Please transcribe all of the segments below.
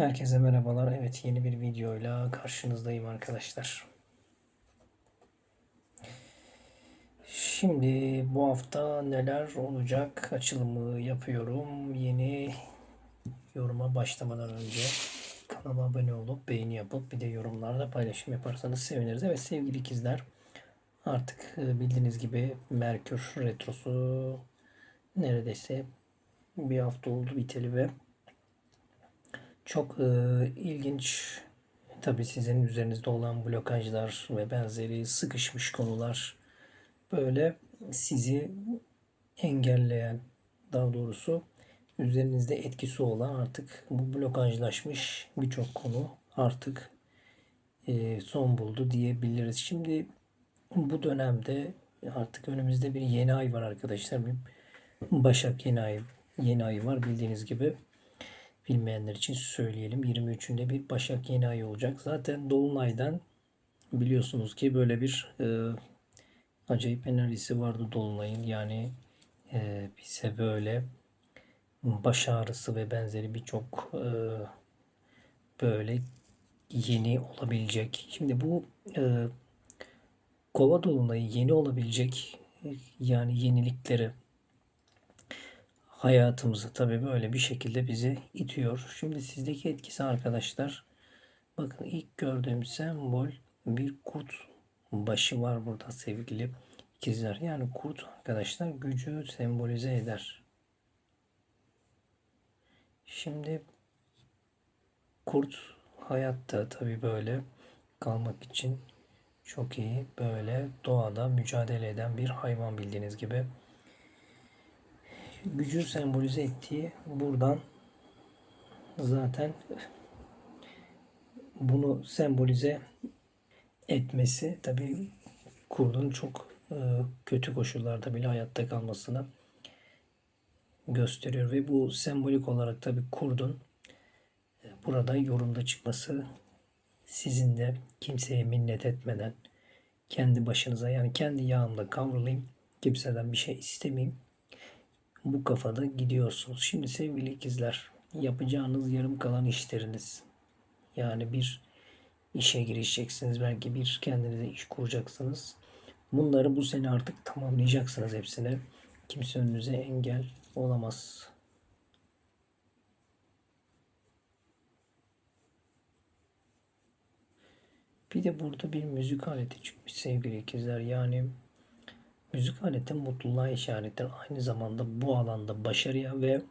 Herkese merhabalar. Evet yeni bir videoyla karşınızdayım arkadaşlar. Şimdi bu hafta neler olacak açılımı yapıyorum. Yeni yoruma başlamadan önce kanalıma abone olup beğeni yapıp bir de yorumlarda paylaşım yaparsanız seviniriz. Evet sevgili ikizler artık e, bildiğiniz gibi Merkür Retrosu neredeyse bir hafta oldu biteli ve çok e, ilginç tabii sizin üzerinizde olan blokajlar ve benzeri sıkışmış konular böyle sizi engelleyen daha doğrusu üzerinizde etkisi olan artık bu blokajlaşmış birçok konu artık e, son buldu diyebiliriz. Şimdi bu dönemde artık önümüzde bir yeni ay var arkadaşlar. Bir Başak yeni ay yeni ay var bildiğiniz gibi. Bilmeyenler için söyleyelim. 23'ünde bir Başak yeni ay olacak. Zaten Dolunay'dan biliyorsunuz ki böyle bir e, acayip enerjisi vardı Dolunay'ın. Yani e, bize böyle baş ağrısı ve benzeri birçok e, böyle yeni olabilecek. Şimdi bu e, Kova dolunayı yeni olabilecek yani yenilikleri hayatımızı tabii böyle bir şekilde bizi itiyor. Şimdi sizdeki etkisi arkadaşlar bakın ilk gördüğüm sembol bir kurt başı var burada sevgili ikizler. Yani kurt arkadaşlar gücü sembolize eder. Şimdi kurt hayatta tabii böyle kalmak için çok iyi böyle doğada mücadele eden bir hayvan bildiğiniz gibi gücü sembolize ettiği buradan zaten bunu sembolize etmesi tabi kurdun çok e, kötü koşullarda bile hayatta kalmasını gösteriyor ve bu sembolik olarak tabi kurdun e, burada yorumda çıkması sizin de kimseye minnet etmeden kendi başınıza yani kendi yağımda kavrulayım kimseden bir şey istemeyeyim bu kafada gidiyorsunuz. Şimdi sevgili ikizler yapacağınız yarım kalan işleriniz yani bir işe girişeceksiniz belki bir kendinize iş kuracaksınız. Bunları bu sene artık tamamlayacaksınız hepsini. Kimse önünüze engel olamaz. Bir de burada bir müzik aleti çıkmış sevgili ikizler. Yani Müzik aleti mutluluğa işarettir. Aynı zamanda bu alanda başarıya ve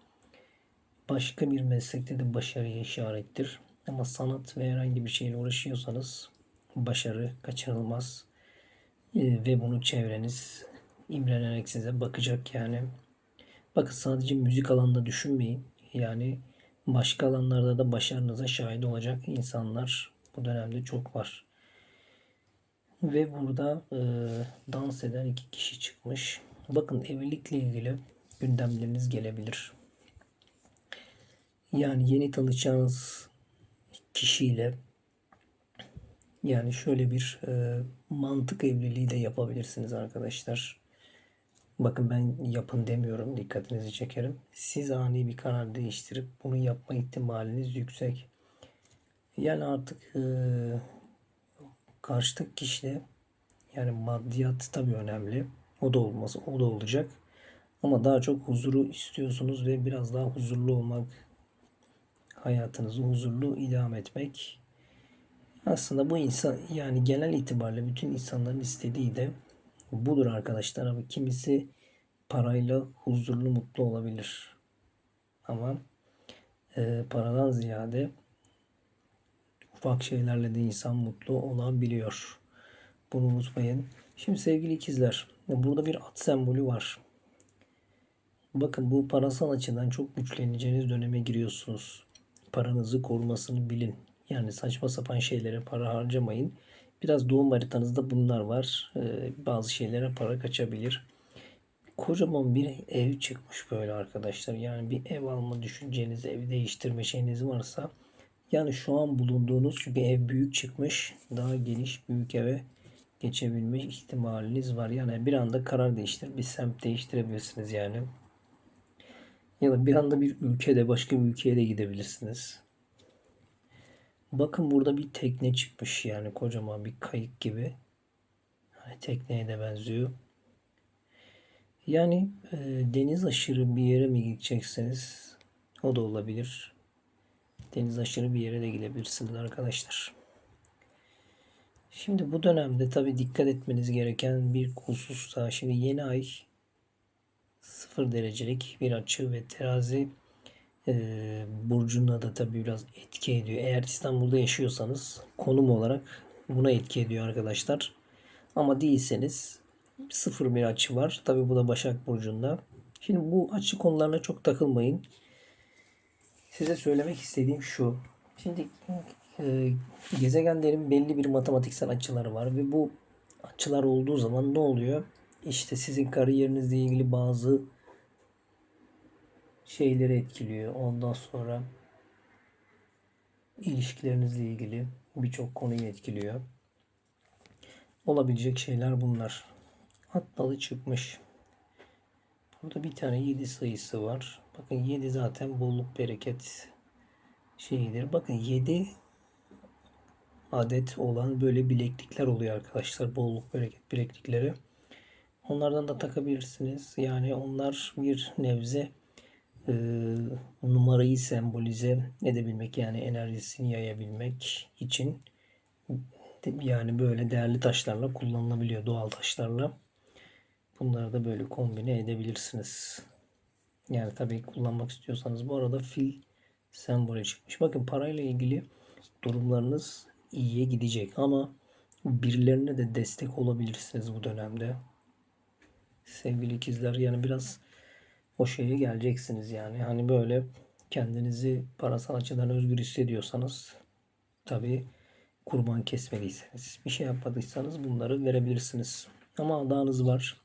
başka bir meslekte de başarıya işarettir. Ama sanat ve herhangi bir şeyle uğraşıyorsanız başarı kaçınılmaz. Ee, ve bunu çevreniz imrenerek size bakacak yani. Bakın sadece müzik alanında düşünmeyin. Yani başka alanlarda da başarınıza şahit olacak insanlar bu dönemde çok var. Ve burada e, dans eden iki kişi çıkmış. Bakın evlilikle ilgili gündemleriniz gelebilir. Yani yeni tanışacağınız kişiyle yani şöyle bir e, mantık evliliği de yapabilirsiniz arkadaşlar. Bakın ben yapın demiyorum. Dikkatinizi çekerim. Siz ani bir karar değiştirip bunu yapma ihtimaliniz yüksek. Yani artık e, karşıdaki kişide yani maddiyat tabii önemli. O da olması, o da olacak. Ama daha çok huzuru istiyorsunuz ve biraz daha huzurlu olmak, hayatınızı huzurlu idam etmek. Aslında bu insan yani genel itibariyle bütün insanların istediği de budur arkadaşlar. Ama kimisi parayla huzurlu mutlu olabilir. Ama e, paradan ziyade ufak şeylerle de insan mutlu olabiliyor. Bunu unutmayın. Şimdi sevgili ikizler burada bir at sembolü var. Bakın bu parasal açıdan çok güçleneceğiniz döneme giriyorsunuz. Paranızı korumasını bilin. Yani saçma sapan şeylere para harcamayın. Biraz doğum haritanızda bunlar var. Ee, bazı şeylere para kaçabilir. Kocaman bir ev çıkmış böyle arkadaşlar. Yani bir ev alma düşünceniz, ev değiştirme şeyiniz varsa yani şu an bulunduğunuz çünkü ev büyük çıkmış. Daha geniş büyük eve geçebilme ihtimaliniz var. Yani bir anda karar değiştir, bir semt değiştirebilirsiniz yani. Ya da bir anda bir ülkede başka bir ülkeye de gidebilirsiniz. Bakın burada bir tekne çıkmış yani kocaman bir kayık gibi. Hani tekneye de benziyor. Yani e, deniz aşırı bir yere mi gideceksiniz? O da olabilir. Deniz aşırı bir yere de gidebilirsiniz arkadaşlar. Şimdi bu dönemde tabii dikkat etmeniz gereken bir husus da şimdi yeni ay 0 derecelik bir açı ve terazi e, burcuna da tabii biraz etki ediyor. Eğer İstanbul'da yaşıyorsanız konum olarak buna etki ediyor arkadaşlar. Ama değilseniz sıfır bir açı var. Tabii bu da Başak Burcu'nda. Şimdi bu açı konularına çok takılmayın. Size söylemek istediğim şu. Şimdi e, gezegenlerin belli bir matematiksel açıları var ve bu açılar olduğu zaman ne oluyor? İşte sizin kariyerinizle ilgili bazı şeyleri etkiliyor. Ondan sonra ilişkilerinizle ilgili birçok konuyu etkiliyor. Olabilecek şeyler bunlar. At dalı çıkmış. Burada bir tane 7 sayısı var. Bakın 7 zaten bolluk bereket şeyidir. Bakın 7 adet olan böyle bileklikler oluyor arkadaşlar. Bolluk bereket bileklikleri. Onlardan da takabilirsiniz. Yani onlar bir nevze e, numarayı sembolize edebilmek yani enerjisini yayabilmek için yani böyle değerli taşlarla kullanılabiliyor doğal taşlarla. Bunları da böyle kombine edebilirsiniz. Yani tabii kullanmak istiyorsanız bu arada fil sembolü çıkmış. Bakın parayla ilgili durumlarınız iyiye gidecek ama birilerine de destek olabilirsiniz bu dönemde. Sevgili ikizler yani biraz o şeye geleceksiniz yani. Hani böyle kendinizi parasal açıdan özgür hissediyorsanız tabii kurban kesmediyseniz bir şey yapmadıysanız bunları verebilirsiniz. Ama adağınız var.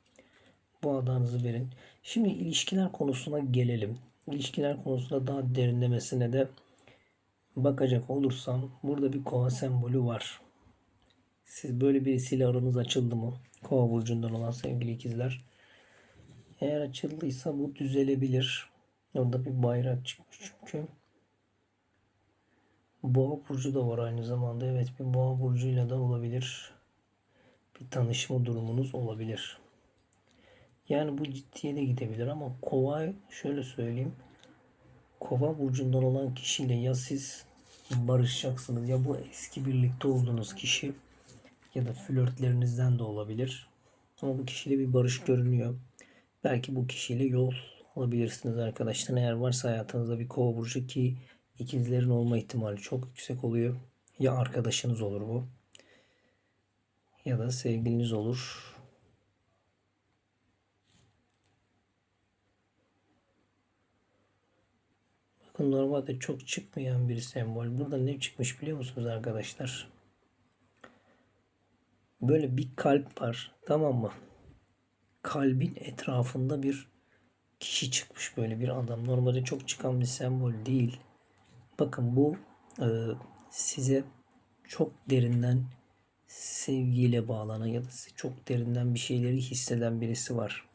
Bu adağınızı verin. Şimdi ilişkiler konusuna gelelim. İlişkiler konusunda daha derinlemesine de bakacak olursam burada bir kova sembolü var. Siz böyle birisiyle aranız açıldı mı? Kova burcundan olan sevgili ikizler. Eğer açıldıysa bu düzelebilir. Orada bir bayrak çıkmış çünkü. Boğa burcu da var aynı zamanda. Evet bir boğa burcuyla da olabilir. Bir tanışma durumunuz olabilir. Yani bu ciddiye de gidebilir ama kova şöyle söyleyeyim. Kova burcundan olan kişiyle ya siz barışacaksınız ya bu eski birlikte olduğunuz kişi ya da flörtlerinizden de olabilir. Ama bu kişiyle bir barış görünüyor. Belki bu kişiyle yol alabilirsiniz arkadaşlar. Eğer varsa hayatınızda bir kova burcu ki ikizlerin olma ihtimali çok yüksek oluyor. Ya arkadaşınız olur bu. Ya da sevgiliniz olur. Bakın normalde çok çıkmayan bir sembol. Burada ne çıkmış biliyor musunuz arkadaşlar? Böyle bir kalp var. Tamam mı? Kalbin etrafında bir kişi çıkmış böyle bir adam. Normalde çok çıkan bir sembol değil. Bakın bu e, size çok derinden sevgiyle bağlanan ya da çok derinden bir şeyleri hisseden birisi var.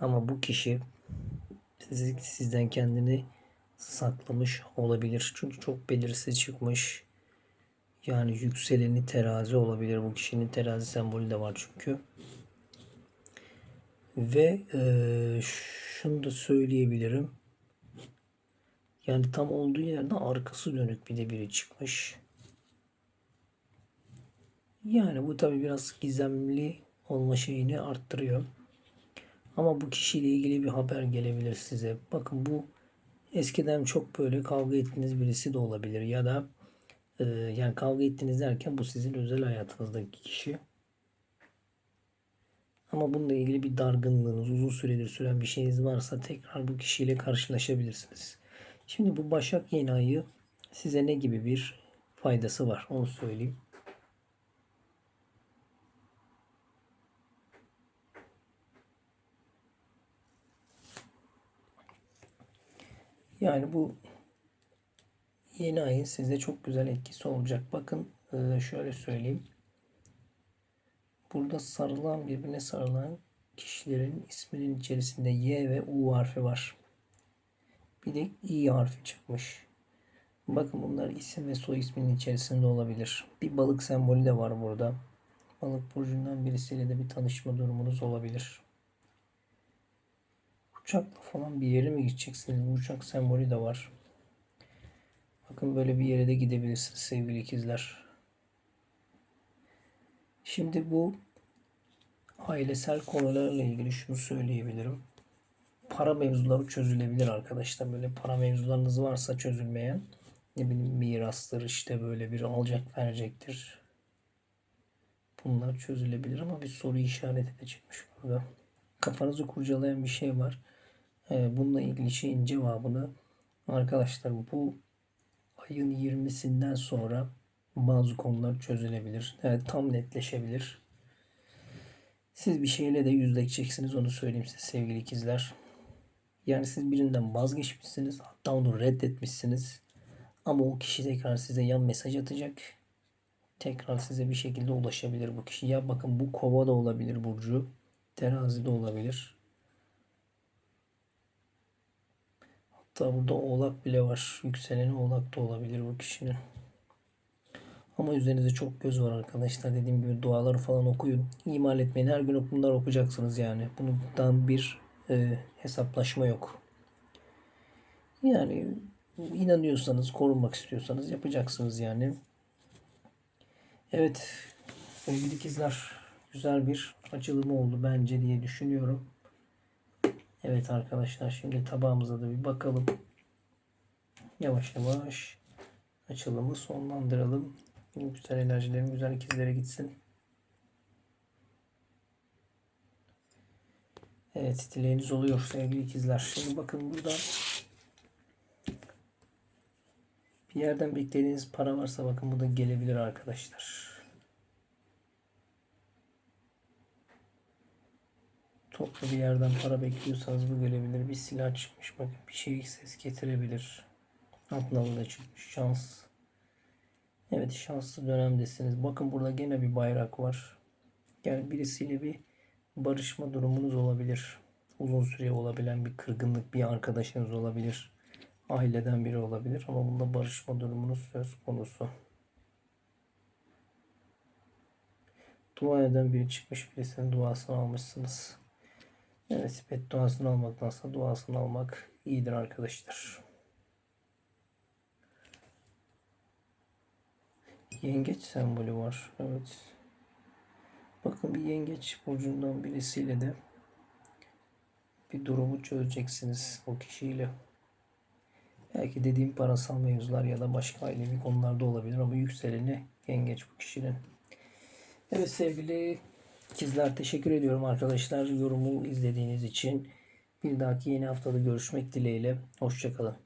Ama bu kişi sizden kendini saklamış olabilir. Çünkü çok belirsiz çıkmış. Yani yükseleni terazi olabilir. Bu kişinin terazi sembolü de var çünkü. Ve e, şunu da söyleyebilirim. Yani tam olduğu yerde arkası dönük bir de biri çıkmış. Yani bu tabi biraz gizemli olma şeyini arttırıyor. Ama bu kişiyle ilgili bir haber gelebilir size. Bakın bu eskiden çok böyle kavga ettiğiniz birisi de olabilir. Ya da e, yani kavga ettiğiniz derken bu sizin özel hayatınızdaki kişi. Ama bununla ilgili bir dargınlığınız, uzun süredir süren bir şeyiniz varsa tekrar bu kişiyle karşılaşabilirsiniz. Şimdi bu Başak yeni ayı size ne gibi bir faydası var onu söyleyeyim. Yani bu yeni ayın size çok güzel etkisi olacak. Bakın e, şöyle söyleyeyim. Burada sarılan birbirine sarılan kişilerin isminin içerisinde Y ve U harfi var. Bir de İ harfi çıkmış. Bakın bunlar isim ve soy isminin içerisinde olabilir. Bir balık sembolü de var burada. Balık burcundan birisiyle de bir tanışma durumunuz olabilir. Uçakla falan bir yere mi gideceksiniz? Bu uçak sembolü de var. Bakın böyle bir yere de gidebilirsiniz sevgili ikizler. Şimdi bu ailesel konularla ilgili şunu söyleyebilirim. Para mevzuları çözülebilir arkadaşlar. Böyle para mevzularınız varsa çözülmeyen ne bileyim mirastır işte böyle bir alacak verecektir. Bunlar çözülebilir ama bir soru işareti de çıkmış burada. Kafanızı kurcalayan bir şey var. Ee, bununla ilgili şeyin cevabını arkadaşlar bu ayın 20'sinden sonra bazı konular çözülebilir. Evet tam netleşebilir. Siz bir şeyle de yüzleşeceksiniz onu söyleyeyim size sevgili ikizler. Yani siz birinden vazgeçmişsiniz hatta onu reddetmişsiniz. Ama o kişi tekrar size yan mesaj atacak. Tekrar size bir şekilde ulaşabilir bu kişi. Ya bakın bu kova da olabilir Burcu. Terazi de olabilir. Hatta burada oğlak bile var. Yükseleni oğlak da olabilir bu kişinin. Ama üzerinizde çok göz var arkadaşlar. Dediğim gibi duaları falan okuyun. İmal etmeyin. Her gün bunlar okuyacaksınız yani. Bundan bir e, hesaplaşma yok. Yani inanıyorsanız, korunmak istiyorsanız yapacaksınız yani. Evet sevgili ikizler güzel bir açılım oldu bence diye düşünüyorum. Evet arkadaşlar şimdi tabağımıza da bir bakalım. Yavaş yavaş açılımı sonlandıralım. Güzel enerjilerim güzel ikizlere gitsin. Evet dileğiniz oluyor sevgili ikizler. Şimdi bakın burada bir yerden beklediğiniz para varsa bakın bu da gelebilir arkadaşlar. Toplu bir yerden para bekliyorsanız bu gelebilir. Bir silah çıkmış bakın bir şey ses getirebilir. Atnalı da çıkmış şans. Evet şanslı dönemdesiniz. Bakın burada gene bir bayrak var. Yani birisiyle bir barışma durumunuz olabilir. Uzun süre olabilen bir kırgınlık bir arkadaşınız olabilir. Aileden biri olabilir ama bunda barışma durumunuz söz konusu. Dua eden biri çıkmış birisinin duasını almışsınız. Evet bedduasını almaktansa duasını almak iyidir arkadaşlar. Yengeç sembolü var. Evet. Bakın bir yengeç burcundan birisiyle de bir durumu çözeceksiniz o kişiyle. Belki dediğim parasal mevzular ya da başka ailevi konularda olabilir ama yükseleni yengeç bu kişinin. Evet sevgili ikizler teşekkür ediyorum arkadaşlar yorumu izlediğiniz için. Bir dahaki yeni haftada görüşmek dileğiyle. Hoşçakalın.